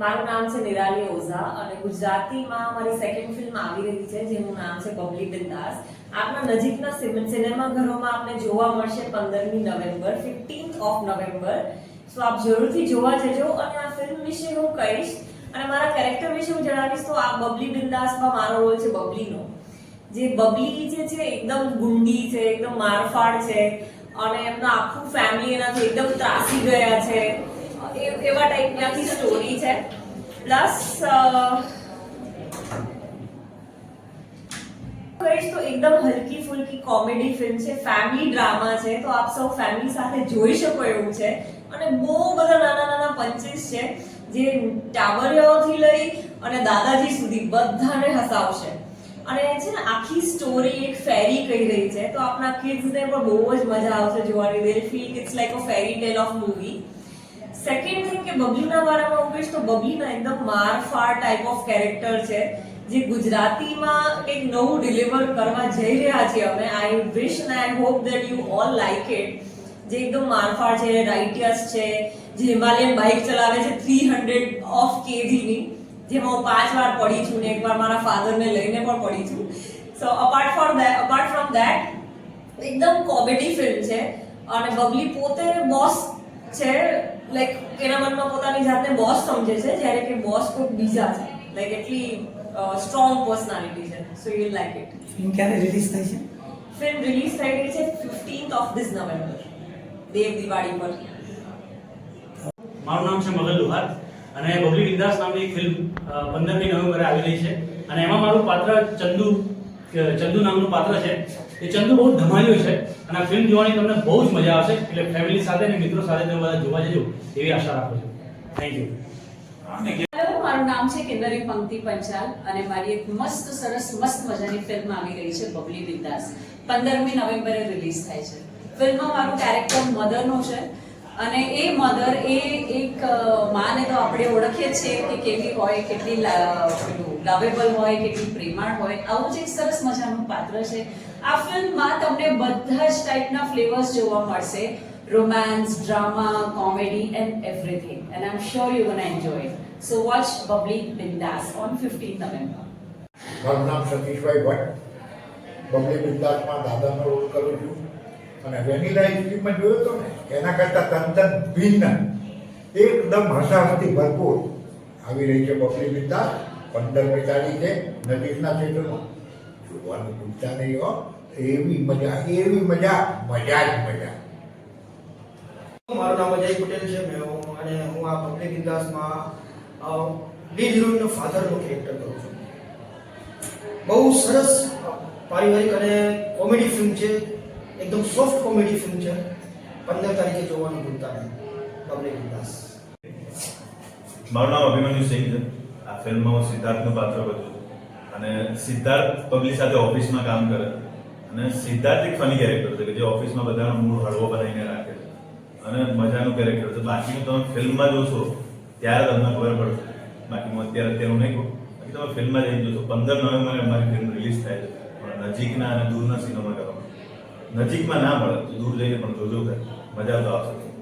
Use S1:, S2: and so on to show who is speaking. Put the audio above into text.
S1: મારું નામ છે નિરાલી ઓઝા અને ગુજરાતીમાં મારી સેકન્ડ ફિલ્મ આવી રહી છે, જેનું નામ છે બબલી બિંદાસ આપના નજીકના સિનેમા ઘરોમાં આપને જોવા મળશે પંદરમી November fifteenth of November. So આપ જરૂરથી જોવા જજો અને આ ફિલ્મ વિશે હું કહીશ. અને મારા કેરેક્ટર વિશે હું જણાવીશ તો આ બબલી બિંદાસમાં મારો રોલ છે બબલીનો. જે બબલી જે છે એકદમ ગુંડી છે, એકદમ મારફાડ છે અને એમનું આખું ફેમિલી એનાથી એકદમ ત્રાસી ગયા છે. એવા ટાઈપની આખી સ્ટોરી છે. પ્લસ કહીશ તો એકદમ હલકી ફુલકી કોમેડી ફિલ્મ છે. ફેમિલી ડ્રામા છે. તો આપ સૌ ફેમિલી સાથે જોઈ શકો એવું છે. અને બહુ બધા નાના નાના પંચીસ છે, જે ટાવરિયાઓથી લઈ અને દાદાજી સુધી બધાને હસાવશે. અને છે ને, આખી સ્ટોરી એક ફેરી કહી રહી છે. તો આપણા કિડ્સને પણ બહુ જ મજા આવશે જોવાની. They feel it's like a fairy tale of movie second thing કે બબલીના હું કહીશ તો બબલીના એકદમ મારફાર ટાઈપ ઓફ કેરેક્ટર છે, જે ગુજરાતીમાં એક નવું ડિલિવર કરવા જઈ રહ્યા છીએ અમે. I wish and I hope that you all like it જે એકદમ મારફાર છે રાઇટિયસ છે, જે હિમાલયન બાઇક ચલાવે છે થ્રી હંડ્રેડ ઓફ કેજીની જેમાં હું પાંચ વાર પડી છું ને એકવાર મારા ફાધરને લઈને પણ પડી છું. So apart for that apart from that એકદમ કોમેડી ફિલ્મ છે. અને બબલી પોતે બોસ છે. લાઈક એના મનમાં પોતાની જાતને બોસ સમજે છે જ્યારે કે બોસ કોઈ બીજા છે. લાઈક એટલી સ્ટ્રોંગ પર્સનાલિટી છે. So you like it
S2: film ક્યારે રિલીઝ થાય છે?
S1: ફિલ્મ રિલીઝ થઈ ગઈ છે fifteenth of this November Dev Diwali પર.
S3: મારું નામ છે મગલ લુહાર અને બબલી બિંદાસ નામની એક ફિલ્મ પંદરમી નવેમ્બરે આવી રહી છે. અને એમાં મારું પાત્ર ચંદુ ચંદુ નામનું પાત્ર છે. એ ચંદુ બહુ ધમાલ્યો છે અને ફિલ્મ જોવાની તમને બહુ જ મજા આવશે. એટલે ફેમિલી સાથે અને મિત્રો સાથે તમે બધા જોવા જજો. એવી આશા રાખું છું. થેન્ક યુ
S4: મારું નામ છે કિન્નરી પંક્તિ પંચાલ અને મારી એક મસ્ત, સરસ, મસ્ત મજાની ફિલ્મ આવી રહી છે, બબલી બિંદાસ. પંદરમી નવેમ્બરે રિલીઝ થાય છે. ફિલ્મમાં મારું કેરેક્ટર મધરનું છે. અને એ મધર એ એક માને તો આપણે ઓળખીએ છીએ કે કેવી હોય, કેટલી લવેબલ હોય, કેટલી પ્રેમાળ હોય. આવું જ એક સરસ મજાનું પાત્ર છે. આ ફિલ્મમાં તમને બધા જ ટાઈપના ફ્લેવર્સ જોવા મળશે. Romance drama comedy and everything and I am sure you one enjoy so watch public Bindaas on fifteen November
S5: મારું નામ સતીશભાઈ ભટ્ટ. પબ્લિક બિંદાસમાં દાદાનો રોલ કરું છું. અને વેનીલા આઈસ્ક્રીમમાં જોયો તો ને, એના કરતાં તદ્દન ભિન્ન. એકદમ હસાહસથી ભરપૂર. આવી રહી છે બબલી બિંદાસ પંદરમી તારીખે નજીકના ક્ષેત્રમાં. જોવાનું ભૂલતા નહીં હો, એવી મજા એવી મજા મજા જ મજા.
S6: મારું નામ અજય પટેલ છે, મેં અને હું આ પબ્લિક ઇતિહાસમાં લીડ હિરોઈનનો ફાધરનો કેરેક્ટર કરું છું. બહુ સરસ પારિવારિક અને કોમેડી ફિલ્મ છે. એકદમ સોફ્ટ કોમેડી ફિલ્મ છે. પંદર તારીખે જોવાનું ભૂલતા નહીં. પબ્લિક ઉલ્લાસ
S7: મારું નામ અભિમન્યુ સિંહ છે. આ ફિલ્મમાં હું સિદ્ધાર્થનું પાત્ર ભજવું અને સિદ્ધાર્થ પબ્લિક સાથે ઓફિસમાં કામ કરે. અને સિદ્ધાર્થ એક ફની કેરેક્ટર છે કે જે ઓફિસમાં બધાનો મૂળ હળવો બનાવીને રાખે છે. અને મજાનું કેરેક્ટર છે. બાકીનું તમે ફિલ્મમાં જોશો, ત્યારે તમને ખબર પડશે. બાકી હું અત્યારે અત્યારે નહીં કહું. બાકી તમે ફિલ્મમાં જઈને જોશો. પંદર નવેમ્બરે અમારી ફિલ્મ રિલીઝ થાય છે. પણ નજીકના અને દૂરના સિનેમા નજીકમાં ના મળે દૂર જઈને પણ જોજો મજા તો આવશે.